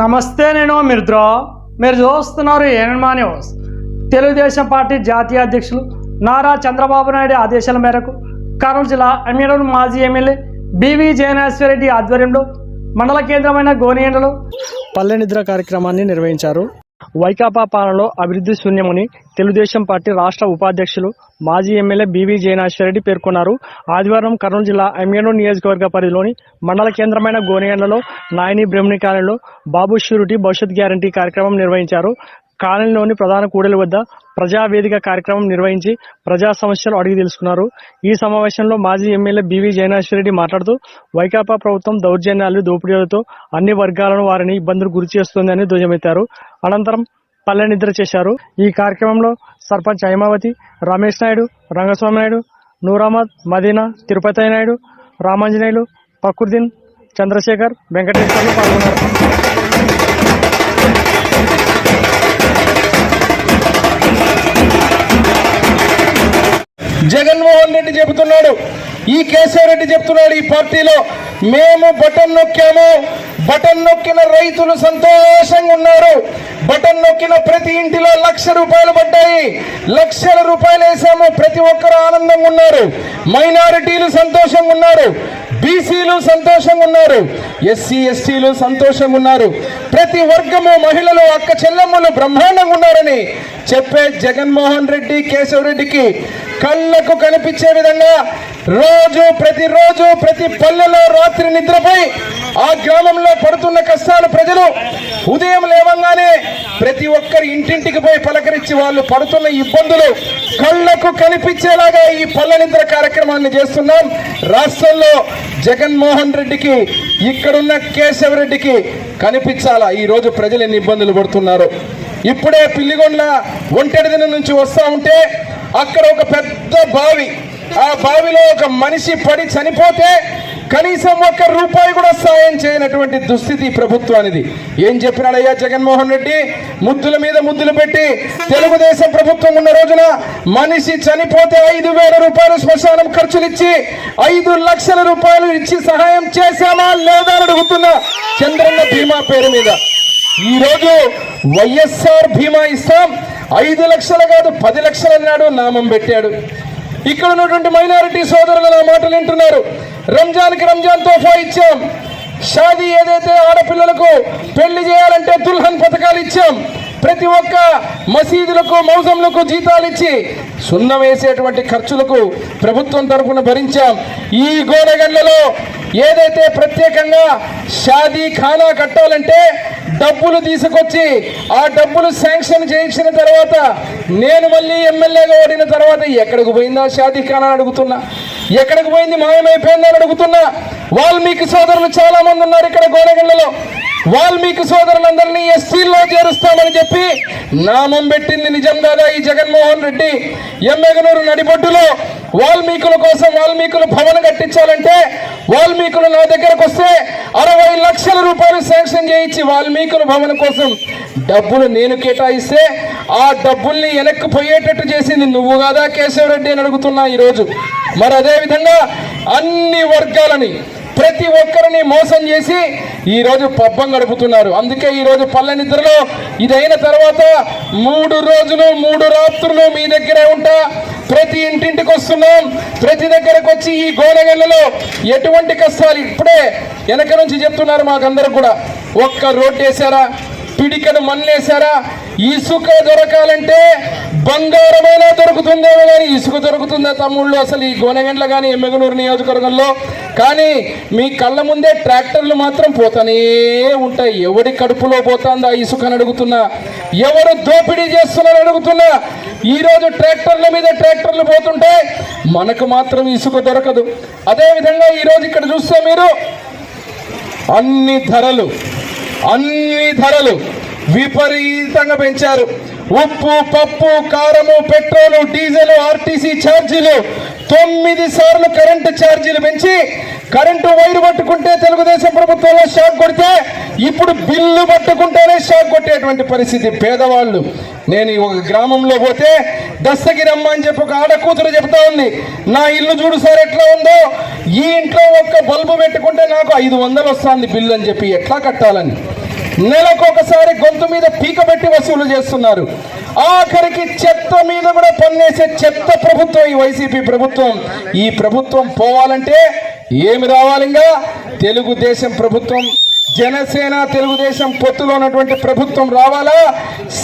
నమస్తే నేను మిత్రో మీరు చూస్తున్నారు ఏనమా న్యూస్. తెలుగుదేశం పార్టీ జాతీయ అధ్యక్షులు నారా చంద్రబాబు నాయుడు ఆదేశాల మేరకు కర్నూలు జిల్లా ఎమ్మెల్యేలు మాజీ ఎమ్మెల్యే బివి జయనేశ్వరరెడ్డి ఆధ్వర్యంలో మండల కేంద్రమైన గోనియండలో పల్లె నిద్ర కార్యక్రమాన్ని నిర్వహించారు. వైకాపా పాలనలో అభివృద్ధి శూన్యమని తెలుగుదేశం పార్టీ రాష్ట్ర ఉపాధ్యక్షులు మాజీ ఎమ్మెల్యే బివి జయనాశ్వరరెడ్డి పేర్కొన్నారు. ఆదివారం కర్నూలు జిల్లా ఎమ్మెనూరు నియోజకవర్గ పరిధిలోని మండల కేంద్రమైన గోనియండలో నాయని బ్రహ్మణి కాలనీలో బాబు షూరిటీ భవిష్యత్ గ్యారంటీ కార్యక్రమం నిర్వహించారు. కాలనీలోని ప్రధాన కూడలి వద్ద ప్రజావేదిక కార్యక్రమం నిర్వహించి ప్రజా సమస్యలు అడిగి తెలుసుకున్నారు. ఈ సమావేశంలో మాజీ ఎమ్మెల్యే బివి జయనాశ్వరరెడ్డి మాట్లాడుతూ వైకాపా ప్రభుత్వం దౌర్జన్యాలు దోపిడీలతో అన్ని వర్గాలను వారిని ఇబ్బందులు గురి చేస్తోందని ధ్వజమెత్తారు. అనంతరం పల్లె నిద్ర చేశారు. ఈ కార్యక్రమంలో సర్పంచ్ హైమావతి రమేష్ నాయుడు రంగస్వామి నాయుడు నూరామద్ మదీనా తిరుపతి నాయుడు రామాంజనేయులు ఫకుర్దీన్ చంద్రశేఖర్ వెంకటేశ్వర్లు పాల్గొన్నారు. జగన్మోహన్ రెడ్డి చెబుతున్నాడు ఈ కేశవ్ రెడ్డి చెప్తున్నాడు ఈ పార్టీలో మేము బటన్ నొక్కాము బటన్ నొక్కిన రైతులు సంతోషంగా ఉన్నారు బటన్ నొక్కిన ప్రతి ఇంటిలో లక్ష రూపాయలు పడ్డాయి లక్షల రూపాయలు వేసాము ప్రతి ఒక్కరు ఆనందంగా ఉన్నారు మైనారిటీలు సంతోషంగా ఉన్నారు బీసీలు సంతోషంగా ఉన్నారు ఎస్సీ ఎస్టీలు సంతోషంగా ఉన్నారు ప్రతి వర్గము మహిళలు అక్క చెల్లెమ్మలు బ్రహ్మాండంగా ఉన్నారని చెప్పే జగన్మోహన్ రెడ్డి కేశవ్ రెడ్డికి కళ్ళకు కనిపించే విధంగా రోజు ప్రతిరోజు ప్రతి పల్లెలో రాత్రి నిద్రపై ఆ గ్రామంలో పడుతున్న కష్టాలు ప్రజలు ఉదయం లేవంగానే ప్రతి ఒక్కరి ఇంటింటికి పోయి పలకరించి వాళ్ళు పడుతున్న ఇబ్బందులు కళ్ళకు కనిపించేలాగా ఈ పల్లె నిద్ర కార్యక్రమాన్ని చేస్తున్నాం. రాష్ట్రంలో జగన్మోహన్ రెడ్డికి ఇక్కడున్న కేశవరెడ్డికి కనిపించాలా? ఈరోజు ప్రజలు ఎన్ని ఇబ్బందులు పడుతున్నారు? ఇప్పుడే పిల్లిగొండ్ల ఒంటెడిదిన నుంచి వస్తా ఉంటే అక్కడ ఒక పెద్ద బావి. ఆ బావిలో ఒక మనిషి పడి చనిపోతే కనీసం ఒక్క రూపాయి కూడా సాయం చేయనటువంటి దుస్థితి ప్రభుత్వానిది. ఏం చెప్పినాడయ్యా జగన్మోహన్ రెడ్డి? ముద్దుల మీద ముద్దులు పెట్టి తెలుగుదేశం ప్రభుత్వం ఉన్న రోజున మనిషి చనిపోతే ఐదు వేల రూపాయలు శ్మశానం ఖర్చులు ఇచ్చి ఐదు లక్షల రూపాయలు ఇచ్చి సహాయం చేశామా లేదా అని అడుగుతున్నా చంద్రన్న బీమా పేరు మీద. ఈరోజు వైఎస్ఆర్ బీమా ఇస్తాం. ఐదు లక్షలు కాదు పది లక్షలు అన్నాడు నామం పెట్టాడు. ఇక్కడ ఉన్నటువంటి మైనారిటీ సోదరులు నా మాటలు వింటున్నారు. రంజాన్కి రంజాన్ తోఫా ఇచ్చాం. షాదీ ఏదైతే ఆడపిల్లలకు పెళ్ళి చేయాలంటే దుల్హన్ పథకాలు ఇచ్చాం. ప్రతి ఒక్క మసీదులకు మౌజంలకు జీతాలు ఇచ్చి సున్నం వేసేటువంటి ఖర్చులకు ప్రభుత్వం తరఫున భరించాం. ఈ గోడగండ్లలో ఏదైతే ప్రత్యేకంగా షాదీ ఖానా కట్టాలంటే డబ్బులు తీసుకొచ్చి ఆ డబ్బులు శాంక్షన్ చేయించిన తర్వాత నేను మళ్ళీ ఎమ్మెల్యేగా ఓడిన తర్వాత ఎక్కడికి పోయిందా షాదీ ఖానా అడుగుతున్నా? ఎక్కడికి పోయింది మాయమైపోయిందని అడుగుతున్నా? వాల్మీకి సోదరులు చాలా మంది ఉన్నారు ఇక్కడ గోడగండ్లలో వాల్మీకి సోదరులందరినీ ఎస్సీల్లో చేరుస్తామని చెప్పి నామం పెట్టింది నిజం కాదా ఈ జగన్మోహన్ రెడ్డి? ఎమ్మెగనూరు నడిబొడ్డులో వాల్మీకుల కోసం వాల్మీకుల భవన కట్టించాలంటే వాల్మీకులు నా దగ్గరకు వస్తే అరవై లక్షల రూపాయలు శాంక్షన్ చేయించి వాల్మీకుల భవన కోసం డబ్బులు నేను కేటాయిస్తే ఆ డబ్బుల్ని వెనక్కి పోయేటట్టు చేసింది నువ్వు కాదా కేశవరెడ్డి అని అడుగుతున్నా ఈరోజు. మరి అదే విధంగా అన్ని వర్గాలని ప్రతి ఒక్కరిని మోసం చేసి ఈరోజు పబ్బం గడుపుతున్నారు. అందుకే ఈరోజు పల్లె నిద్రలో ఇదైన తర్వాత మూడు రోజులు మూడు రాత్రులు మీ దగ్గరే ఉంటా. ప్రతి ఇంటింటికి వస్తున్నాం. ప్రతి దగ్గరకు వచ్చి ఈ గోనగల్లలో ఎటువంటి కష్టాలు ఇప్పుడే వెనక నుంచి చెప్తున్నారు మాకందరు కూడా. ఒక్క రోడ్డు వేసారా పిడికను మన్నేశారా? ఇసుక దొరకాలంటే బంగారమైనా దొరుకుతుందేమో కానీ ఇసుక దొరుకుతుందా తమ్ముళ్ళు? అసలు ఈ గోనెగండ్ల కానీ ఎమ్మెగనూరు నియోజకవర్గంలో. కానీ మీ కళ్ళ ముందే ట్రాక్టర్లు మాత్రం పోతానే ఉంటాయి. ఎవడి కడుపులో పోతుందా ఇసుక అని అడుగుతున్నా. ఎవరు దోపిడీ చేస్తున్నారని అడుగుతున్నా. ఈరోజు ట్రాక్టర్ల మీద ట్రాక్టర్లు పోతుంటే మనకు మాత్రం ఇసుక దొరకదు. అదేవిధంగా ఈరోజు ఇక్కడ చూస్తే మీరు అన్ని ధరలు అన్ని ధరలు విపరీతంగా పెంచారు. ఉప్పు పప్పు కారము పెట్రోలు డీజిల్ ఆర్టీసీ ఛార్జీలు తొమ్మిది సార్లు కరెంటు ఛార్జీలు పెంచి కరెంటు వైరు పట్టుకుంటే తెలుగుదేశం ప్రభుత్వంలో షాక్ కొడితే ఇప్పుడు బిల్లు పట్టుకుంటేనే షాక్ కొట్టేటువంటి పరిస్థితి పేదవాళ్ళు. నేను ఒక గ్రామంలో పోతే దస్తగిరమ్మ అని చెప్పి ఒక ఆడకూతురు చెప్తా ఉంది. నా ఇల్లు చూడు సార్ ఎట్లా ఉందో? ఈ ఇంట్లో ఒక్క బల్బు పెట్టుకుంటే నాకు ఐదు వందలు వస్తుంది బిల్లు అని చెప్పి ఎట్లా కట్టాలని? నెలకొకసారి గొంతు మీద పీక పెట్టి వసూలు చేస్తున్నారు. ఆఖరికి చెత్త మీద కూడా పన్నేసే చెత్త ప్రభుత్వం ఈ వైసీపీ ప్రభుత్వం. ఈ ప్రభుత్వం పోవాలంటే ఏమి రావాలిగా తెలుగుదేశం ప్రభుత్వం జనసేన తెలుగుదేశం పొత్తులో ఉన్నటువంటి ప్రభుత్వం రావాలా?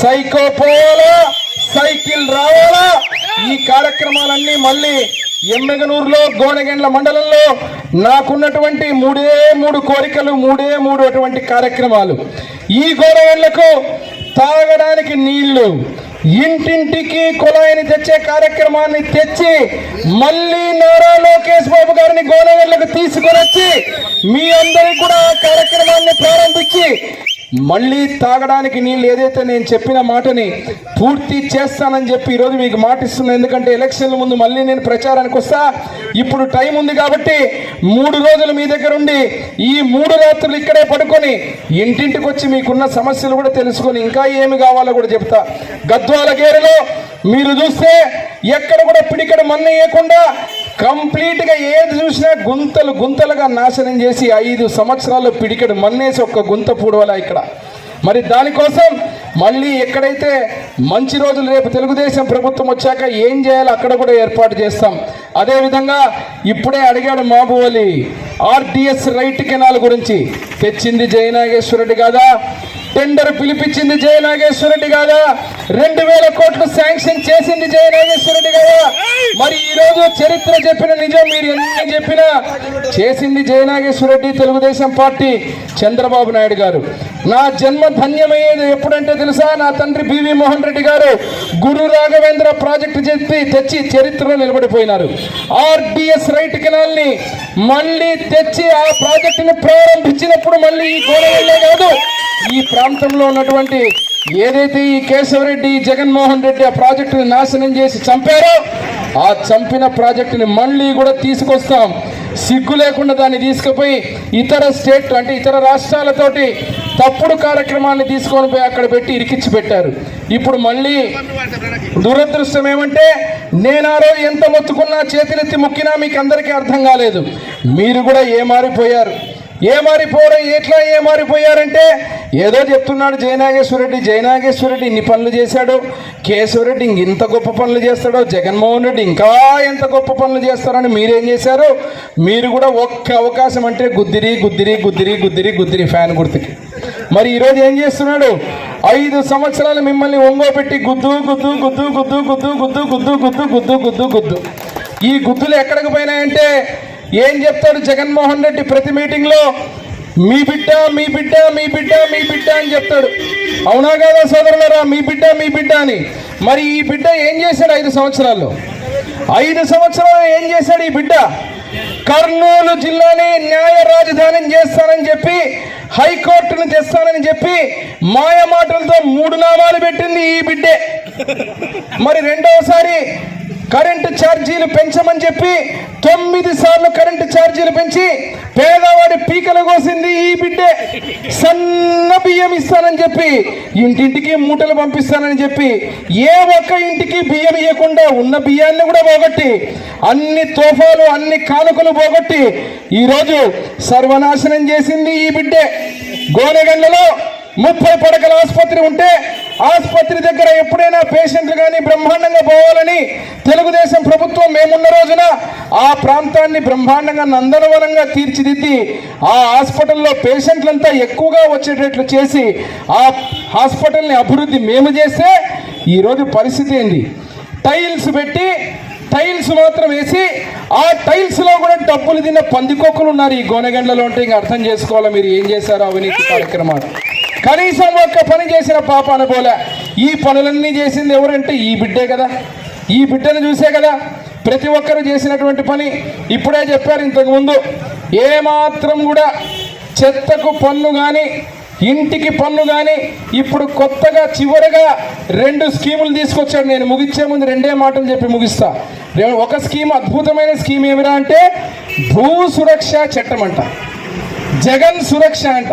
సైకో పోవాలా? సైకిల్ రావాలా? ఈ కార్యక్రమాలన్నీ మళ్ళీ ఎమ్మెగనూరులో గోనగండ్ల మండలంలో నాకున్నటువంటి మూడే మూడు కోరికలు మూడే మూడు అటువంటి కార్యక్రమాలు. ఈ గోనెగండ్లకు తాగడానికి నీళ్ళు ఇంటింటికి కుళాయిని తెచ్చే కార్యక్రమాన్ని తెచ్చి మళ్ళీ నారా లోకేష్ బాబు గారిని గోనెగండ్లకు తీసుకొని వచ్చి మీ అందరికి కూడా ఆ కార్యక్రమాన్ని ప్రారంభించి మళ్ళీ తాగడానికి నీళ్ళు ఏదైతే నేను చెప్పిన మాటని పూర్తి చేస్తానని చెప్పి ఈరోజు మీకు మాట ఎందుకంటే ఎలక్షన్ల ముందు మళ్ళీ నేను ప్రచారానికి వస్తా. ఇప్పుడు టైం ఉంది కాబట్టి మూడు రోజులు మీ దగ్గర ఉండి ఈ మూడు రాత్రులు ఇక్కడే పడుకొని ఇంటింటికి వచ్చి మీకున్న సమస్యలు కూడా తెలుసుకొని ఇంకా ఏమి కావాలో కూడా చెప్తా. గద్వాల గేరలో మీరు చూస్తే ఎక్కడ కూడా పిడికడ మన్నేయకుండా కంప్లీట్గా ఏది చూసినా గుంతలు గుంతలుగా నాశనం చేసి ఐదు సంవత్సరాలు పిడికెడు మన్నేసి ఒక్క గుంత పూడవలా ఇక్కడ. మరి దానికోసం మళ్ళీ ఎక్కడైతే మంచి రోజులు రేపు తెలుగుదేశం ప్రభుత్వం వచ్చాక ఏం చేయాలో అక్కడ కూడా ఏర్పాటు చేస్తాం. అదేవిధంగా ఇప్పుడే అడిగాడు మాబువలి ఆర్డిఎస్ రైట్ కెనాల్ గురించి. తెచ్చింది జయనాగేశ్వరుడు కాదా? టెండర్ పిలిపించింది జయనాగేశ్వరరెడ్డి కాదా రెండు వేల కోట్లు శాంక్షన్ చేసింది జయనాగేశ్వరరెడ్డి కదా మరి ఈ రోజు చరిత్ర చెప్పిన నిజం మీరు ఎన్ని చెప్పినా చేసింది జయనాగేశ్వరరెడ్డి తెలుగుదేశం పార్టీ చంద్రబాబు నాయుడు గారు. నా జన్మ ధన్యమయ్యేది ఎప్పుడంటే తెలుసా? నా తండ్రి బివి మోహన్ రెడ్డి గారు గురు రాఘవేంద్ర ప్రాజెక్టు చెప్పి తెచ్చి చరిత్రలో నిలబడిపోయినారు. ఆర్డిఎస్ రైట్ కెనాల్ని మళ్ళీ తెచ్చి ఆ ప్రాజెక్టును ప్రారంభించినప్పుడు మళ్ళీ ఈ గోడవల్లే కాదు ఈ ప్రాంతంలో ఉన్నటువంటి ఏదైతే ఈ కేశవరెడ్డి జగన్మోహన్ రెడ్డి ఆ ప్రాజెక్టుని నాశనం చేసి చంపారో ఆ చంపిన ప్రాజెక్టుని మళ్ళీ కూడా తీసుకొస్తాం. సిగ్గు లేకుండా దాన్ని తీసుకుపోయి ఇతర స్టేట్ అంటే ఇతర రాష్ట్రాలతోటి తప్పుడు కార్యక్రమాన్ని తీసుకొని పోయి అక్కడ పెట్టి ఇరికిచ్చి పెట్టారు. ఇప్పుడు మళ్ళీ దురదృష్టం ఏమంటే నేనారో ఎంత మొత్తుకున్నా చేతులెత్తి మొక్కినా మీకు అందరికీ అర్థం కాలేదు. మీరు కూడా ఏ మారిపోయారు ఏ మారిపోవడం ఎట్లా ఏ మారిపోయారంటే ఏదో చెప్తున్నాడు జయనాగేశ్వరరెడ్డి జయనాగేశ్వరరెడ్డి ఇన్ని పనులు చేశాడు కేశవరెడ్డి ఇంక ఇంత గొప్ప పనులు చేస్తాడో జగన్మోహన్ రెడ్డి ఇంకా ఎంత గొప్ప పనులు చేస్తారని మీరేం చేశారు మీరు కూడా ఒక్క అవకాశం అంటే గుద్దిరి గుద్దిరి గుద్దిరి గుద్దిరి గుద్దిరి ఫ్యాన్ గుర్తుకి మరి ఈరోజు ఏం చేస్తున్నాడు ఐదు సంవత్సరాలు మిమ్మల్ని ఒంగోపెట్టి గుద్దు గుద్దు గుద్దు గుద్దు గుద్దు గుద్దు గుద్దు గుద్దు గుద్దు గుద్దు గుద్దు ఈ గుద్దులు ఎక్కడికి పోయినాయంటే ఏం చెప్తాడు జగన్మోహన్ రెడ్డి ప్రతి మీటింగ్లో మీ బిడ్డ మీ బిడ్డ మీ బిడ్డ మీ బిడ్డ అని చెప్తాడు. అవునా కాదా సోదరులరా? మీ బిడ్డ మీ బిడ్డ అని. మరి ఈ బిడ్డ ఏం చేశాడు ఐదు సంవత్సరాల్లో? ఐదు సంవత్సరాలు ఏం చేశాడు ఈ బిడ్డ? కర్నూలు జిల్లాని న్యాయ రాజధాని చేస్తానని చెప్పి హైకోర్టును తెస్తానని చెప్పి మాయ మాటలతో మూడు నామాలు పెట్టింది ఈ బిడ్డే. మరి రెండవసారి కరెంటు ఛార్జీలు పెంచమని చెప్పి తొమ్మిది సార్లు కరెంటు ఛార్జీలు పెంచి పేదవాడి పీకలు కోసింది ఈ బిడ్డే. సన్న బియ్యం ఇస్తానని చెప్పి ఇంటింటికి మూటలు పంపిస్తానని చెప్పి ఏ ఒక్క ఇంటికి బియ్యం ఇవ్వకుండా ఉన్న బియ్యాన్ని కూడా పోగొట్టి అన్ని తోఫాలు అన్ని కానుకలు పోగొట్టి ఈరోజు సర్వనాశనం చేసింది ఈ బిడ్డే. గోనెగండ్లలో ముప్పై పడకల ఆసుపత్రి ఉంటే ఆసుపత్రి దగ్గర ఎప్పుడైనా పేషెంట్లు కానీ బ్రహ్మాండంగా పోవాలని తెలుగుదేశం ప్రభుత్వం మేమున్న రోజున ఆ ప్రాంతాన్ని బ్రహ్మాండంగా నందనవనంగా తీర్చిదిద్ది ఆ హాస్పిటల్లో పేషెంట్లంతా ఎక్కువగా వచ్చేటట్లు చేసి ఆ హాస్పిటల్ని అభివృద్ధి మేము చేస్తే ఈరోజు పరిస్థితి ఏంది? టైల్స్ పెట్టి టైల్స్ మాత్రం వేసి ఆ టైల్స్లో కూడా డబ్బులు తిన్న పందికొక్కలు ఉన్నారు ఈ గోనెగండ్లలో ఉంటే ఇంకా అర్థం చేసుకోవాలి మీరు ఏం చేశారు అవినీతి కార్యక్రమాలు. కనీసం ఒక్క పని చేసిన పాప అనుకోలే ఈ పనులన్నీ చేసింది ఎవరంటే ఈ బిడ్డే కదా. ఈ బిడ్డను చూసే కదా ప్రతి ఒక్కరు చేసినటువంటి పని. ఇప్పుడే చెప్పారు ఇంతకుముందు ఏమాత్రం కూడా చెత్తకు పన్ను కానీ ఇంటికి పన్ను కానీ ఇప్పుడు కొత్తగా చివరగా రెండు స్కీములు తీసుకొచ్చాడు. నేను ముగించే ముందు రెండే మాటలు చెప్పి ముగిస్తా. ఒక స్కీమ్ అద్భుతమైన స్కీమ్ ఏమిరా అంటే భూ సురక్ష చట్టం అంట. జగన్ సురక్ష అంట.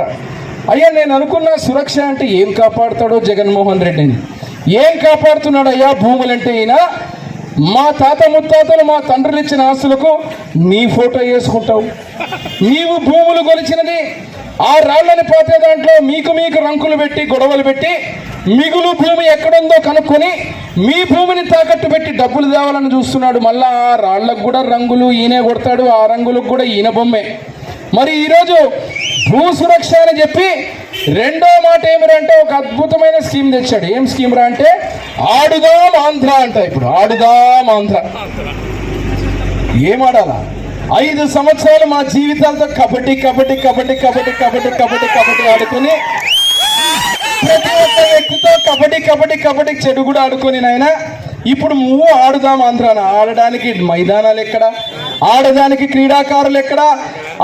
అయ్యా నేను అనుకున్న సురక్ష అంటే ఏం కాపాడుతాడో జగన్మోహన్ రెడ్డిని ఏం కాపాడుతున్నాడు అయ్యా భూములంటే ఈయన? మా తాత ముత్తాతలు మా తండ్రులు ఇచ్చిన ఆస్తులకు నీ ఫోటో వేసుకుంటావు. నీవు భూములు కొలిచినది ఆ రాళ్ళని పోతే దాంట్లో మీకు మీకు రంకులు పెట్టి గొడవలు పెట్టి మిగులు భూమి ఎక్కడుందో కనుక్కొని మీ భూమిని తాకట్టు పెట్టి డబ్బులు తేవాలని చూస్తున్నాడు. మళ్ళా ఆ రాళ్ళకు కూడా రంగులు ఈయనే కొడతాడు ఆ రంగులకు కూడా ఈయన బొమ్మే. మరి ఈరోజు భూ సురక్ష అని చెప్పి రెండో మాట ఏమిరంటే ఒక అద్భుతమైన స్కీమ్ తెచ్చాడు. ఏం స్కీమ్ రా అంటే ఆడుదాం ఆంధ్ర అంట ఇప్పుడు. ఆడుదాం ఆంధ్ర. ఏం ఆడాలా? ఐదు సంవత్సరాలు మా జీవితాలతో కబడ్డీ కబడ్డీ కబడ్డీ కబడ్డీ కబడ్డీ కబడ్డీ కబడ్డీ ఆడుకుని ప్రతి ఒక్క వ్యక్తితో కబడ్డీ కబడ్డీ కబడ్డీ చెడు కూడా ఆడుకొని నాయన ఇప్పుడు నువ్వు ఆడుదాం ఆంధ్రాన? ఆడడానికి మైదానాలు ఎక్కడ? ఆడడానికి క్రీడాకారులు ఎక్కడ?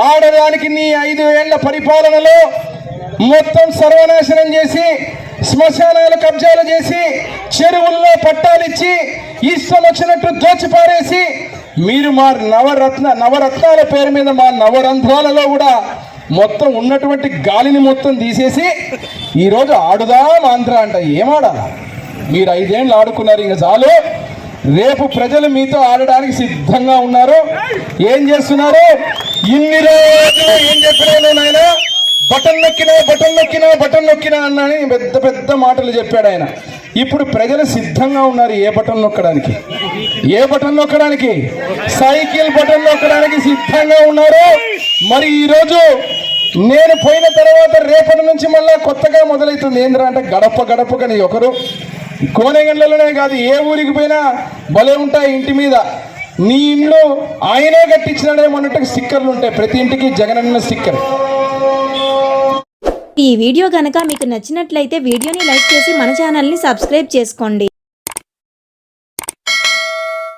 ఆడడానికి నీ ఐదు ఏళ్ళ పరిపాలనలో మొత్తం సర్వనాశనం చేసి శ్మశానాలు కబ్జాలు చేసి చెరువుల్లో పట్టాలిచ్చి ఇష్టం వచ్చినట్టు దోచిపారేసి మీరు మా నవరత్న నవరత్నాల పేరు మీద మా నవరంధ్రాలలో కూడా మొత్తం ఉన్నటువంటి గాలిని మొత్తం తీసేసి ఈరోజు ఆడుదాం ఆంధ్ర అంట. ఏం మీరు ఐదేళ్ళు ఆడుకున్నారు ఇంకా చాలు. రేపు ప్రజలు మీతో ఆడడానికి సిద్ధంగా ఉన్నారు ఏం చేస్తున్నారు? ఇన్ని రోజులు ఏం చెప్పినాను నాయన. బటన్ నొక్కినా బటన్ నొక్కినా బటన్ నొక్కినా అన్నాని పెద్ద పెద్ద మాటలు చెప్పాడు ఆయన. ఇప్పుడు ప్రజలు సిద్ధంగా ఉన్నారు ఏ బటన్ నొక్కడానికి? ఏ బటన్ నొక్కడానికి? సైకిల్ బటన్ నొక్కడానికి సిద్ధంగా ఉన్నారు? మరి ఈరోజు నేను పోయిన తర్వాత రేపటి నుంచి మళ్ళీ కొత్తగా మొదలవుతుంది ఏంద్రా అంటే గడప గడప కానీ ఒకరు కోనెగండ్లలోనే కాదు ఏ ఊరికి పోయినా భలే ఉంటాయి ఇంటి మీద. నీ ఇంట్లో ఆయనే కట్టించినాడేమో అన్నట్టు స్టిక్కర్లు ఉంటాయి. ప్రతి ఇంటికి జగనన్న స్టిక్కర్. ఈ వీడియో కనుక మీకు నచ్చినట్లయితే వీడియోని లైక్ చేసి మన ఛానల్ని సబ్స్క్రైబ్ చేసుకోండి.